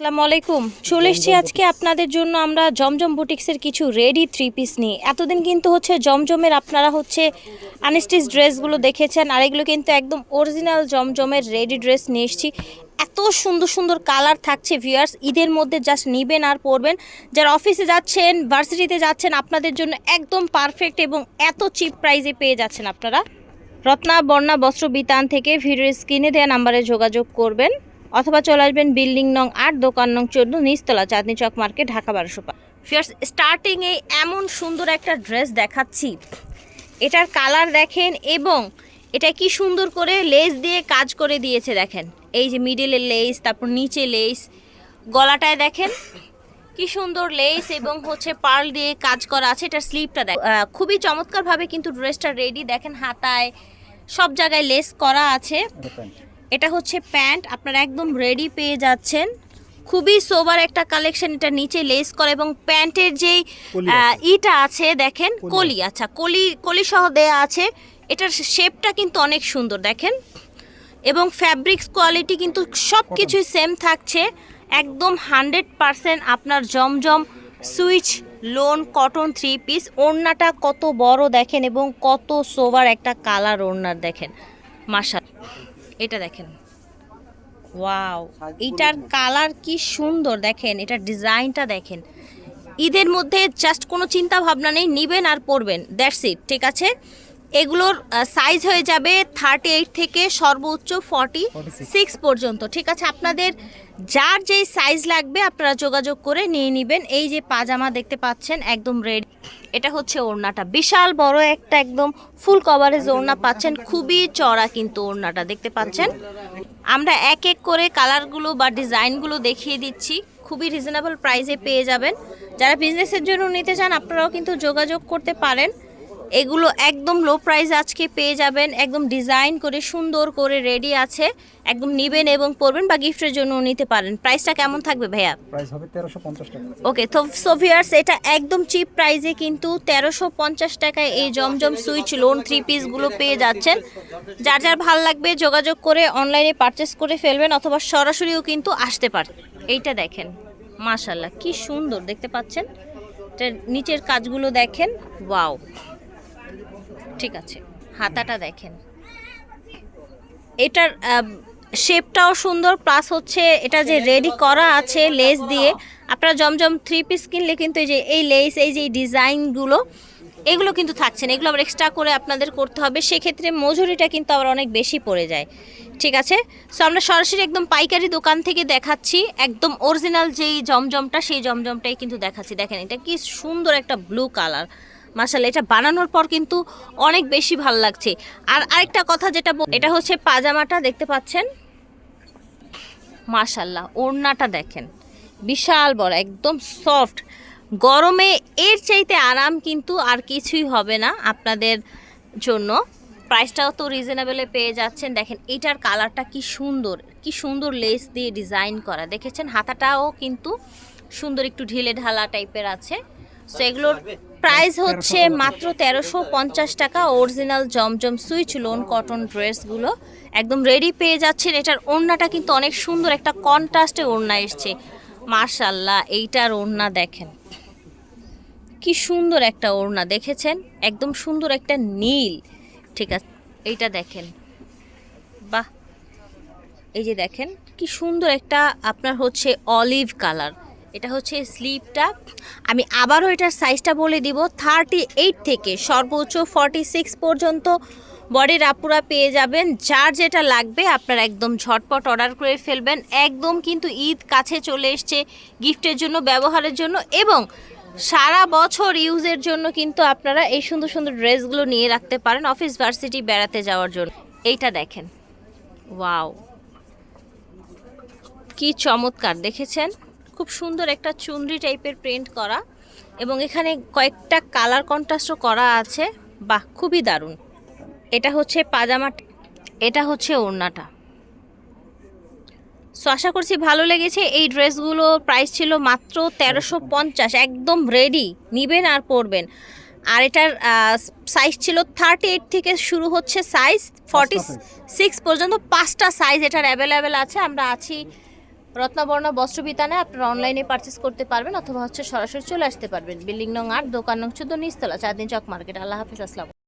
আসসালামু আলাইকুম চলে এসেছি আজকে আপনাদের জন্য আমরা জমজম বুটিক্সের কিছু রেডি থ্রি পিস নিয়ে। এতদিন কিন্তু হচ্ছে জমজমের আপনারা হচ্ছে আনস্টিচ ড্রেসগুলো দেখেছেন, আর এগুলো কিন্তু একদম অরিজিনাল জমজমের রেডি ড্রেস নিয়ে এসেছি। এত সুন্দর সুন্দর কালার থাকছে ভিউয়ার্স ঈদের মধ্যে জাস্ট নিবেন আর পরবেন। যারা অফিসে যাচ্ছেন ভার্সিটিতে যাচ্ছেন, আপনাদের জন্য একদম পারফেক্ট এবং এত চিপ প্রাইজে পেয়ে যাচ্ছেন আপনারা। রত্না, বর্ণা, বস্ত্র বিতান থেকে ভিডিওর স্ক্রিনে দেওয়া নাম্বারে যোগাযোগ করবেন। অথবা চলে আসবেন বিল্ডিং নং আট দোকান নং চোদ্দ নিচতলা চাঁদনি চক মার্কেট ঢাকা বারোশো ফিয়ার্স স্টার্টিংয়ে এমন সুন্দর একটা ড্রেস দেখাচ্ছি। এটার কালার দেখেন এবং এটা কি সুন্দর করে লেস দিয়ে কাজ করে দিয়েছে দেখেন। এই যে মিডিলে লেস তারপর নিচে লেস গলাটায় দেখেন কি সুন্দর লেস এবং হচ্ছে পার্ল দিয়ে কাজ করা আছে। এটার স্লিপটা দেখ খুবই চমৎকারভাবে কিন্তু ড্রেসটা রেডি দেখেন হাতায় সব জায়গায় লেস করা আছে। এটা হচ্ছে প্যান্ট আপনারা একদম রেডি পেয়ে যাচ্ছেন। খুবই সোবার একটা কালেকশন এটা নিচে লেস করে এবং প্যান্টের যেই ইটা আছে দেখেন কলি আচ্ছা কলি কলি সহ দেয়া আছে। এটার শেপটা কিন্তু অনেক সুন্দর দেখেন। এবং ফ্যাব্রিক্স কোয়ালিটি কিন্তু সব কিছুই সেম থাকছে। একদম হান্ড্রেড পারসেন্ট আপনার Zamzam Swiss lawn cotton three piece ওড়নাটা কত বড় দেখেন এবং কত সোবার একটা কালার ওড়নার দেখেন। মাশা এটা দেখেন। ওয়াও এটার কালার কি সুন্দর দেখেন এটার ডিজাইনটা দেখেন। ঈদের মধ্যে জাস্ট কোনো চিন্তা ভাবনা নেই নিবেন আর পরবেন দ্যাটস ইট ঠিক আছে? এগুলোর সাইজ হয়ে যাবে থার্টি এইট থেকে সর্বোচ্চ ফর্টি সিক্স পর্যন্ত ঠিক আছে? আপনাদের যার যেই সাইজ লাগবে আপনারা যোগাযোগ করে নিয়ে নেবেন। এই যে পাজামা দেখতে পাচ্ছেন একদম রেড এটা হচ্ছে ওড়নাটা। বিশাল বড় একটা একদম ফুল কভারেজ ওড়না পাচ্ছেন। খুবই চড়া কিন্তু ওড়নাটা দেখতে পাচ্ছেন? আমরা এক এক করে কালারগুলো বা ডিজাইনগুলো দেখিয়ে দিচ্ছি। খুবই রিজনেবল প্রাইসে পেয়ে যাবেন। যারা বিজনেসের জন্য নিতে চান আপনারাও কিন্তু যোগাযোগ করতে পারেন। এগুলো একদম লো প্রাইস আজকে পেয়ে যাবেন। একদম ডিজাইন করে সুন্দর করে রেডি আছে। একদম নিবেন এবং পরবেন বা গিফটের জন্য নিতে পারেন। প্রাইসটা কেমন থাকবে ভাইয়া? প্রাইস হবে তেরোশো পঞ্চাশ টাকা। ওকে তো সোভিয়ার্স এটা একদম চিপ প্রাইসে কিন্তু তেরোশো পঞ্চাশ টাকায় এই জমজম সুইচ লোন থ্রি পিসগুলো পেয়ে যাচ্ছেন। যার যার ভালো লাগবে যোগাযোগ করে অনলাইনে পারচেস করে ফেলবেন অথবা সরাসরিও কিন্তু আসতে পারে। এইটা দেখেন মাশাল্লাহ কি সুন্দর দেখতে পাচ্ছেন? নিচের কাজগুলো দেখেন ওয়াও ঠিক আছে, হাতাটা দেখেন। এটার শেপটাও সুন্দর প্লাস হচ্ছে এটা যে রেডি করা আছে লেস দিয়ে, আপনারা জমজম থ্রি পিস কিনলে কিন্তু এই যে এই লেস এই যে ডিজাইনগুলো এগুলো কিন্তু থাকছে না। এগুলো আবার এক্সট্রা করে আপনাদের করতে হবে। সেক্ষেত্রে মজুরিটা কিন্তু আবার অনেক বেশি পড়ে যায়। ঠিক আছে? সো আমরা সরাসরি একদম পাইকারি দোকান থেকে দেখাচ্ছি। একদম অরিজিনাল যেই জমজমটা, সেই জমজমটাই কিন্তু দেখাচ্ছি। দেখেন, এটা কি সুন্দর একটা ব্লু কালার মাসাল এটা বানানোর পর কিন্তু অনেক বেশি ভালো লাগছে। আর আরেকটা কথা যেটা এটা হচ্ছে পাজামাটা, দেখতে পাচ্ছেন? মাশাল্লাহ ওড়নাটা দেখেন। বিশাল বড়, একদম সফট। গরমে এর চাইতে আরাম কিন্তু আর কিছুই হবে না আপনাদের জন্য। প্রাইসটাও তো রিজনেবলে পেয়ে যাচ্ছেন। দেখেন, এটার কালারটা কি সুন্দর কি সুন্দর লেস দিয়ে ডিজাইন করা। দেখেছেন? হাতাটাও কিন্তু সুন্দর, একটু ঢিলে ঢালা টাইপের আছে। সো এগুলোর প্রাইস হচ্ছে মাত্র তেরোশো পঞ্চাশ টাকা। Original Zamzam Swiss lawn cotton ড্রেসগুলো একদম রেডি পেয়ে যাচ্ছেন। এটার ওড়নাটা কিন্তু অনেক সুন্দর একটা কন্ট্রাস্টে ওড়না এসছে। মার্শাল্লাহ এইটার ওড়না দেখেন। কি সুন্দর একটা ওড়না দেখেছেন? একদম সুন্দর একটা নীল। ঠিক আছে এইটা দেখেন। বাহ! এই যে দেখেন কি সুন্দর একটা আপনার হচ্ছে অলিভ কালার এটা হচ্ছে স্লিপটা আমি আবারও এটার সাইজটা বলে দিব থার্টি এইট থেকে সর্বোচ্চ ফর্টি সিক্স পর্যন্ত বডির আপুরা পেয়ে যাবেন। যার যেটা লাগবে আপনারা একদম ঝটপট অর্ডার করে ফেলবেন। একদম কিন্তু ঈদ কাছে চলে এসছে গিফটের জন্য, ব্যবহারের জন্য এবং সারা বছর ইউজের জন্য কিন্তু আপনারা এই সুন্দর সুন্দর ড্রেসগুলো নিয়ে রাখতে পারেন অফিস ভার্সিটি বেড়াতে যাওয়ার জন্য। এইটা দেখেন। ওয়াও। কি চমৎকার, দেখেছেন? খুব সুন্দর একটা চুনরি টাইপের প্রিন্ট করা এবং এখানে কয়েকটা কালার কন্ট্রাস্টও করা আছে। বাহ খুবই দারুণ। এটা হচ্ছে পাজামা এটা হচ্ছে ওড়নাটা। সো আশা করছি ভালো লেগেছে। এই ড্রেসগুলো প্রাইস ছিল মাত্র তেরোশো পঞ্চাশ। একদম রেডি নিবেন আর পরবেন। আর এটার সাইজ ছিল থার্টি এইট থেকে শুরু হচ্ছে সাইজ ফর্টি সিক্স পর্যন্ত পাঁচটা সাইজ এটার অ্যাভেলেবেল আছে। আমরা আছি রত্নবর্ণ বস্ত্র বিতানে আপনারা অনলাইনে পারচেস করতে পারবেন অথবা হচ্ছে সরাসরি চলে আসতে পারবেন। বিল্ডিং নং আট, দোকান নং চোদ্দ নিস্তলা চাঁদনি চক মার্কেট। আল্লাহ হাফিজ, আসসালাম